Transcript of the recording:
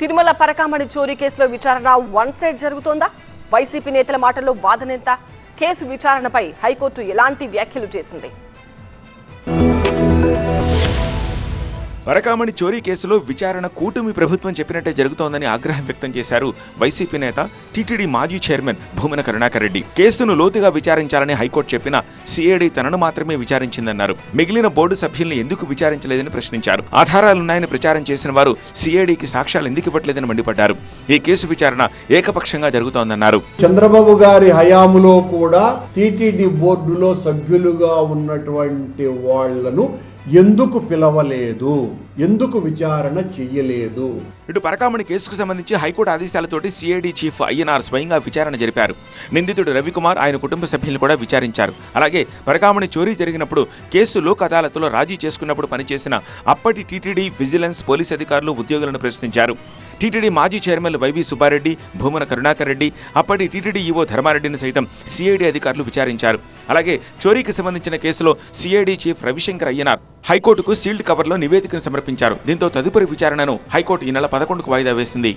తిరుమల పరకామణి చోరీ కేసులో విచారణ వన్ సైడ్ జరుగుతోందా? వైసీపీ నేతల మాటల్లో వాదనెంత కేసు విచారణపై హైకోర్టు ఎలాంటి వ్యాఖ్యలు చేసింది? పరకామణి చోరీ కేసులో విచారణ కూటమి ప్రభుత్వం చెప్పినట్టే జరుగుతోందని ఆగ్రహం వ్యక్తం చేశారు వైసీపీ నేత టీటీడీ మాజీ చైర్మన్ భూమన కరుణాకర్ రెడ్డి. కేసును లోతుగా విచారించాలని హైకోర్టు చెప్పిన సిఐడి తనను మాత్రమే విచారించిందన్నారు. మిగిలిన బోర్డు సభ్యుల్ని ఎందుకు విచారించలేదని ప్రశ్నించారు. ఆధారాలున్నాయని ప్రచారం చేసిన వారు సిఐడికి సాక్ష్యాలు ఎందుకు ఇవ్వట్లేదని మండిపడ్డారు. ఈ కేసు విచారణ ఏకపక్షంగా జరుగుతోందన్నారు. చంద్రబాబు గారి హయాములో కూడా టీటీడీ బోర్డులో సభ్యులుగా ఉన్నటువంటి వాళ్ళను ఎందుకు పిలవలేదు? ఎందుకు విచారణ చెయ్యలేదు? ఇటు పరకామణి కేసుకు సంబంధించి హైకోర్టు ఆదేశాలతోటి సిఐడి చీఫ్ అయ్యనార్ స్వయంగా విచారణ జరిపారు. నిందితుడు రవికుమార్ ఆయన కుటుంబ సభ్యులను కూడా విచారించారు. అలాగే పరకామణి చోరీ జరిగినప్పుడు కేసు లోక్ అదాలత్లో రాజీ చేసుకున్నప్పుడు పనిచేసిన అప్పటి టీటీడీ విజిలెన్స్ పోలీస్ అధికారులు ఉద్యోగులను ప్రశ్నించారు. టీటీడీ మాజీ చైర్మన్ వైవి సుబ్బారెడ్డి భూమన కరుణాకర్ రెడ్డి అప్పటి టీటీడీ ఈవో ధర్మారెడ్డిని సైతం సిఐడి అధికారులు విచారించారు. అలాగే చోరీకి సంబంధించిన కేసులో సిఐడి చీఫ్ రవిశంకర్ అయ్యనార్ హైకోర్టుకు సీల్డ్ కవర్లో నివేదికను సమర్పించారు. దీంతో తదుపరి విచారణను హైకోర్టు ఈ నెల పదకొండుకు వాయిదా వేసింది.